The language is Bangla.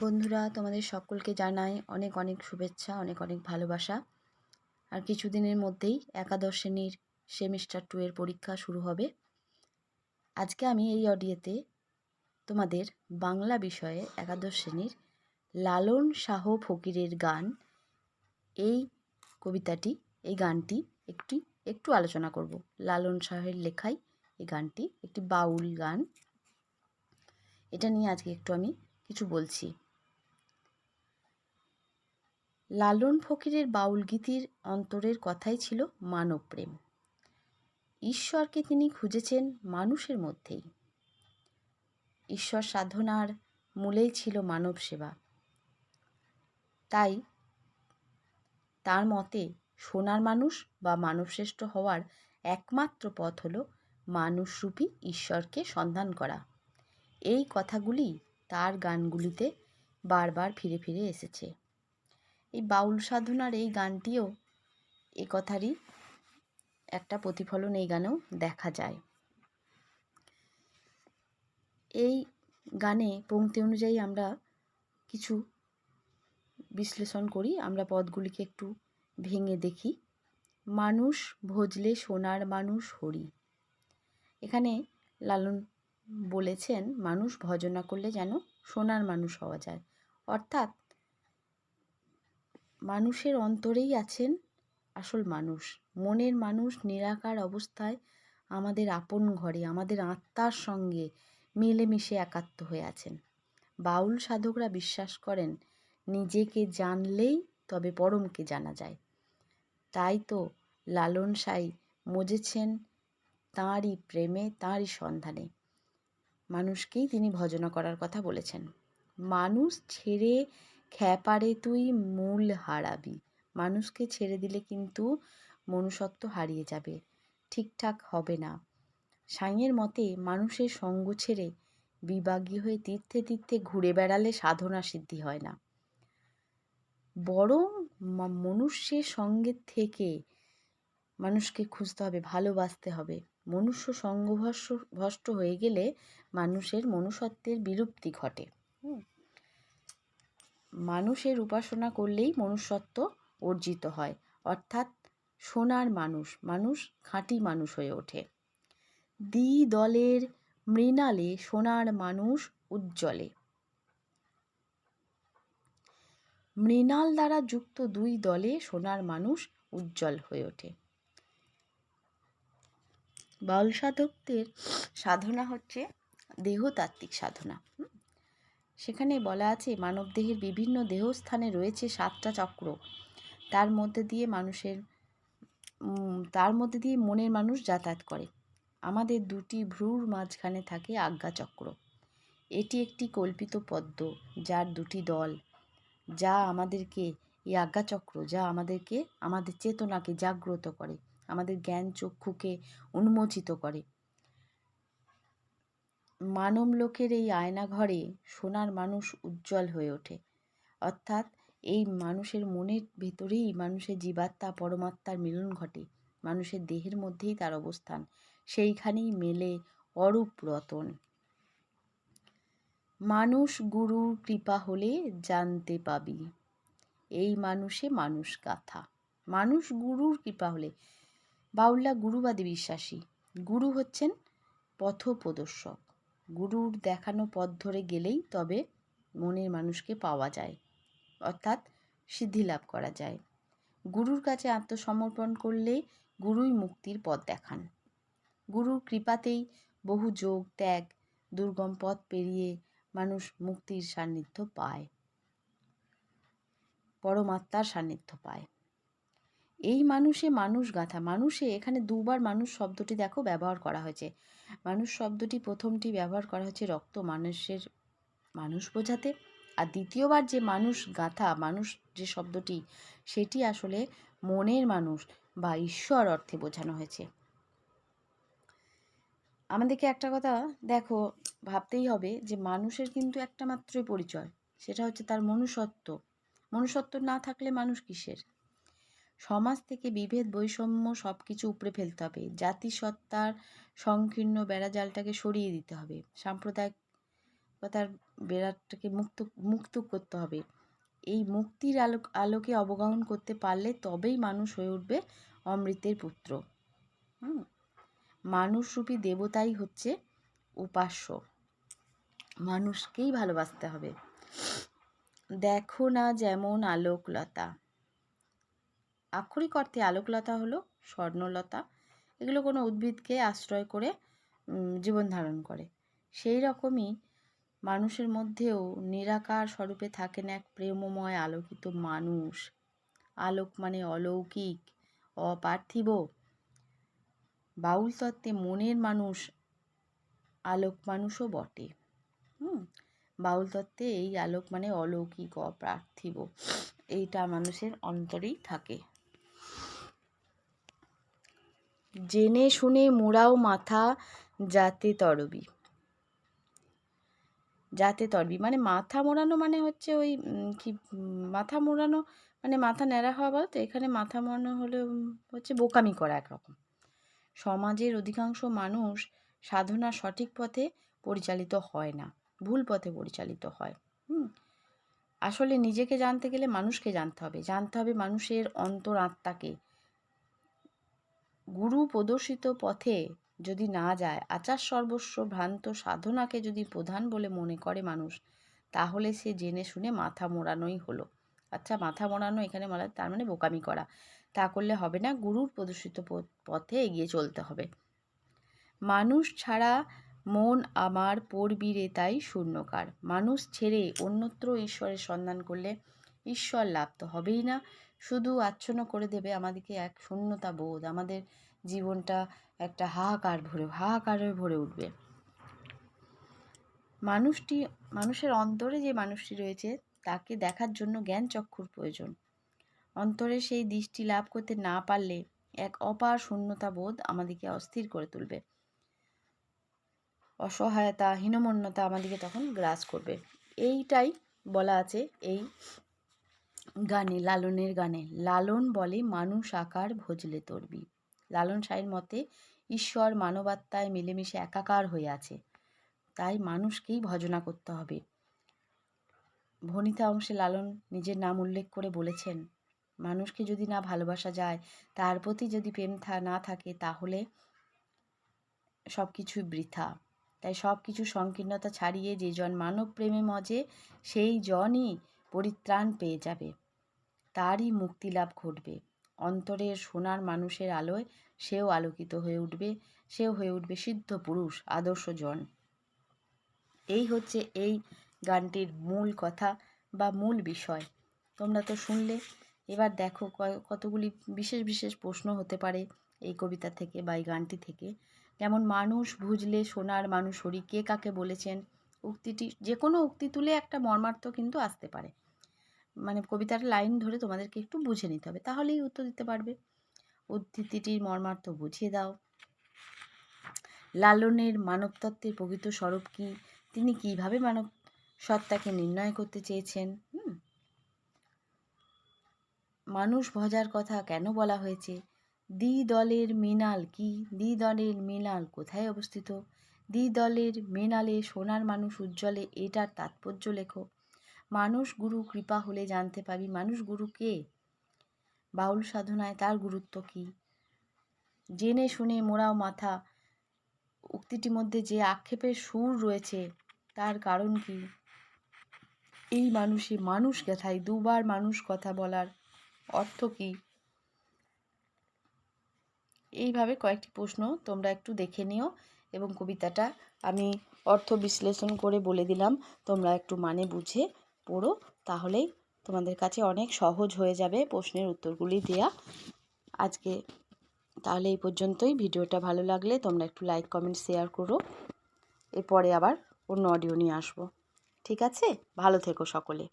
বন্ধুরা, তোমাদের সকলকে জানাই অনেক অনেক শুভেচ্ছা, অনেক অনেক ভালোবাসা। আর কিছুদিনের মধ্যেই একাদশ শ্রেণির সেমিস্টার টু এর পরীক্ষা শুরু হবে। আজকে আমি এই অডিওতে তোমাদের বাংলা বিষয়ে একাদশ শ্রেণির লালন শাহ ফকিরের গান, এই কবিতাটি, এই গানটি একটি, একটু আলোচনা করব। লালন শাহের লেখাই এই গানটি একটি বাউল গান। এটা নিয়ে আজকে একটু আমি কিছু বলছি। লালন ফকিরের বাউল গীতির অন্তরের কথাই ছিল মানব প্রেম ঈশ্বরকে তিনি খুঁজেছেন মানুষের মধ্যেই। ঈশ্বর সাধনার মূলেই ছিল মানব সেবা। তাই তার মতে সোনার মানুষ বা মানবশ্রেষ্ঠ হওয়ার একমাত্র পথ হল মানুষরূপী ঈশ্বরকে সন্ধান করা। এই কথাগুলি তার গানগুলিতে বারবার ফিরে ফিরে এসেছে। এই বাউল সাধনার এই গানটিও এ কথারই একটা প্রতিফলন এই গানেও দেখা যায়। এই গানে পংক্তি অনুযায়ী আমরা কিছু বিশ্লেষণ করি, আমরা পদগুলিকে একটু ভেঙে দেখি। মানুষ ভজলে সোনার মানুষ হরি। এখানে লালন বলেছেন, মানুষ ভজনা করলে যেন সোনার মানুষ হওয়া যায়। অর্থাৎ মানুষের অন্তরেই আছেন আসল মানুষ। মনের মানুষ নিরাকার অবস্থায় আমাদের আপন ঘরে, আমাদের আত্মার সঙ্গে মিলেমিশে একাত্ম হয়ে আছেন। বাউল সাধকরা বিশ্বাস করেন, নিজেকে জানলেই তবে পরমকে জানা যায়। তাই তো লালন সাই মজেছেন তাঁরই প্রেমে, তাঁরই সন্ধানে। মানুষকেই তিনি ভজনা করার কথা বলেছেন। মানুষ ছেড়ে খ্যাপারে তুই মূল হারাবি। মানুষকে ছেড়ে দিলে কিন্তু মনুষ্যত্ব হারিয়ে যাবে। ঠিকঠাক হবে না। সাইয়ের মতে, মানুষের সঙ্গ ছেড়ে বিবাগী হয়ে তীর্থে তীর্থে ঘুরে বেড়ালে সাধনা সিদ্ধি হয় না। বরং মনুষ্যের সঙ্গে থেকে মানুষকে খুঁজতে হবে, ভালোবাসতে হবে। মনুষ্য সঙ্গভস্য ভষ্ট হয়ে গেলে মানুষের মনুষ্যত্বের বিলুপ্তি ঘটে। মানুষের উপাসনা করলেই মনুষ্যত্ব অর্জিত হয়। অর্থাৎ সোনার মানুষ মানুষ খাঁটি মানুষ হয়ে ওঠে। দ্বি দলের মৃণালে সোনার মানুষ উজ্জ্বলে। মৃণাল দ্বারা যুক্ত দুই দলে সোনার মানুষ উজ্জ্বল হয়ে ওঠে। বাউল সাধকদের সাধনা হচ্ছে দেহতাত্ত্বিক সাধনা। সেখানে বলা আছে, মানবদেহের বিভিন্ন দেহস্থানে রয়েছে সাতটা চক্র। তার মধ্যে দিয়ে মানুষের তার মধ্যে দিয়ে মনের মানুষ যাতায়াত করে। আমাদের দুটি ভ্রুর মাঝখানে থাকে আজ্ঞাচক্র এটি একটি কল্পিত পদ্ম, যার দুটি দল, যা আমাদেরকে এই আজ্ঞাচক্র যা আমাদেরকে, আমাদের চেতনাকে জাগ্রত করে, আমাদের জ্ঞান চক্ষুকে উন্মোচিত করে। মানব লোকের এই আয়নাঘরে সোনার মানুষ উজ্জ্বল হয়ে ওঠে। অর্থাৎ এই মানুষের মনের ভেতরেই মানুষের জীবাত্মা পরমাত্মার মিলন ঘটে। মানুষের দেহের মধ্যেই তার অবস্থান। সেইখানেই মেলে অরূপ রতন। মানুষ গুরুর কৃপা হলে জানতে পাবি। এই মানুষে মানুষ গাথা। মানুষ গুরুর কৃপা হলে। বাউল্লা গুরুবাদী বিশ্বাসী। গুরু হচ্ছেন পথপ্রদর্শক। গুরুর দেখানো পথ ধরে গেলেই তবে মনের মানুষকে পাওয়া যায়। অর্থাৎ সিদ্ধি লাভ করা যায়। গুরুর কাছে আত্মসমর্পণ করলে গুরুই মুক্তির পথ দেখান। গুরুর কৃপাতেই বহু যোগ, ত্যাগ, দুর্গম পথ পেরিয়ে মানুষ মুক্তির সান্নিধ্য পায়। পরমাত্মার সান্নিধ্য পায়। এই মানুষে মানুষ গাথা। মানুষে এখানে দুবার মানুষ শব্দটি দেখো ব্যবহার করা হয়েছে। মানুষ শব্দটি প্রথমটি ব্যবহার করা হয়েছে রক্ত মানুষের মানুষ বোঝাতে। আর দ্বিতীয়বার যে মানুষ গাথা, মানুষ যে শব্দটি, সেটি আসলে মনের মানুষ বা ঈশ্বর অর্থে বোঝানো হয়েছে। আমাদেরকে একটা কথা দেখো, ভাবতেই হবে যে মানুষের কিন্তু একটা মাত্রই পরিচয়। সেটা হচ্ছে তার মনুষ্যত্ব। মনুষ্যত্ব না থাকলে মানুষ কিসের? সমাজ থেকে বিভেদ, বৈষম্য সব কিছু উপড়ে ফেলতে হবে। জাতিসত্তার সংকীর্ণ বেড়াজালটাকে সরিয়ে দিতে হবে। সাম্প্রদায়িক বা বেড়াটাকে মুক্ত মুক্ত করতে হবে। এই মুক্তির আলোক, আলোকে অবগাহন করতে পারলে তবেই মানুষ হয়ে উঠবে অমৃতের পুত্র। হুম? মানুষরূপী দেবতাই হচ্ছে উপাস্য। মানুষকেই ভালোবাসতে হবে। দেখো না যেমন আলোকলতা। আক্ষরিক অর্থে আলোকলতা হলো স্বর্ণলতা। এগুলো কোনো উদ্ভিদকে আশ্রয় করে জীবন ধারণ করে। সেই রকমই মানুষের মধ্যেও নিরাকার স্বরূপে থাকেন এক প্রেমময় আলোকিত মানুষ। আলোক মানে অলৌকিক, অপার্থিব। বাউল তত্ত্বে মনের মানুষ, আলোক মানুষও বটে। হুম, বাউল তত্ত্বে এই আলোক মানে অলৌকিক, অপার্থিব। এইটা মানুষের অন্তরেই থাকে। জেনে শুনে মোড়াও মাথা যাতে তরবি। যাতে তরবি। মানে মাথা মোড়ানো মানে হচ্ছে ওই কি, মাথা মোড়ানো মানে মাথা ন্যাড়া হওয়া বলতো এখানে মাথা মোড়ানো হলে হচ্ছে বোকামি করা একরকম। সমাজের অধিকাংশ মানুষ সাধনা সঠিক পথে পরিচালিত হয় না, ভুল পথে পরিচালিত হয়। হুম? আসলে নিজেকে জানতে গেলে মানুষকে জানতে হবে। জানতে হবে মানুষের অন্তর আত্মাকে। গুরু প্রদর্শিত পথে যদি না যায়, আচার সর্বস্ব ভ্রান্ত সাধনাকে যদি প্রধান বলে মনে করে মানুষ, তাহলে সে জেনে শুনে মাথা মোড়ানোই হলো। আচ্ছা মাথা মোড়ানো এখানে বলা তার মানে বোকামি করা। তা করলে হবে না, গুরুর প্রদর্শিত পথে এগিয়ে চলতে হবে। মানুষ ছাড়া মন আমার পড়বিরে তাই শূন্যকার। মানুষ ছেড়ে অন্যত্র ঈশ্বরের সন্ধান করলে ঈশ্বর লাভ তো হবেই না। শুধু আচ্ছন্ন করে দেবে আমাদেরকে এক শূন্যতা বোধ। আমাদের জীবনটা একটা হাহাকার ভরে হাহাকারে ভরে উঠবে। মানুষটি, মানুষের অন্তরে যে মানুষটি রয়েছে, তাকে দেখার জন্য জ্ঞান চক্ষুর প্রয়োজন। অন্তরে সেই দৃষ্টি লাভ করতে না পারলে এক অপার শূন্যতা বোধ আমাদেরকে অস্থির করে তুলবে। অসহায়তা, হীনমন্যতা আমাদেরকে তখন গ্রাস করবে। এইটাই বলা আছে এই গানে, লালনের গানে। লালন বলে, মানুষ আকার ভজলে তরবি। লালন সাহের মতে, ঈশ্বর মানবাত্মায় মিলেমিশে একাকার হয়ে আছে। তাই মানুষকেই ভজনা করতে হবে। ভনিতা অংশে লালন নিজের নাম উল্লেখ করে বলেছেন, মানুষকে যদি না ভালোবাসা যায়, তার প্রতি যদি প্রেম না থাকে, তাহলে সব কিছুই বৃথা। তাই সব কিছু সংকীর্ণতা ছাড়িয়ে যে জন মানব প্রেমে মজে, সেই জনই পরিত্রাণ পেয়ে যাবে। তারই মুক্তি লাভ ঘটবে। অন্তরের সোনার মানুষের আলোয় সেও আলোকিত হয়ে উঠবে, সেও হয়ে উঠবে সিদ্ধ পুরুষ, আদর্শ জন। এই হচ্ছে এই গানটির মূল কথা বা মূল বিষয়। তোমরা তো শুনলে, এবার দেখো কতগুলি বিশেষ বিশেষ প্রশ্ন হতে পারে এই কবিতা থেকে বা এই গানটি থেকে। যেমন, মানুষ বুঝলে সোনার মানুষ হরি, কে কাকে বলেছেন? উক্তিটি, যে কোনো উক্তি তুলে একটা মর্মার্থ কিন্তু আসতে পারে। মানে কবিতার লাইন ধরে তোমাদেরকে একটু বুঝে নিতে হবে। তাহলেই উত্তর দিতে পারবে। উদ্ধৃতিটির মর্মার্থ বুঝিয়ে দাও। লালনের মানবতত্ত্বের প্রকৃত স্বরূপ কি? তিনি কীভাবে মানব সত্তাকে নির্ণয় করতে চেয়েছেন? মানুষ ভজার কথা কেন বলা হয়েছে? দ্বি দলের মিনাল কি? দ্বি দলের মিনাল কোথায় অবস্থিত? দ্বি দলের মিনালে সোনার মানুষ উজ্জ্বলে এটার তাৎপর্য লেখো। মানুষ গুরু কৃপা হলে জানতে পারি মানুষ গুরু কে? বাউল সাধনায় তার গুরুত্ব কি? জেনে শুনে মোড়াও মাথা উক্তিটির মধ্যে যে আক্ষেপের সুর রয়েছে, তার কারণ কি? এই মানুষে মানুষ কথায়, দুবার মানুষ কথা বলার অর্থ কী? এইভাবে কয়েকটি প্রশ্ন তোমরা একটু দেখে নিও এবং কবিতাটা আমি অর্থ বিশ্লেষণ করে বলে দিলাম, তোমরা একটু মানে বুঝে পড়ো তাহলেই তোমাদের কাছে অনেক সহজ হয়ে যাবে প্রশ্নের উত্তরগুলি দেয়া। আজকে তাহলে এই পর্যন্তই। ভিডিওটা ভালো লাগলে তোমরা একটু লাইক কমেন্ট শেয়ার করো। এরপরে আবার অন্য অডিও নিয়ে আসব। ঠিক আছে? ভালো থেকো সকলে।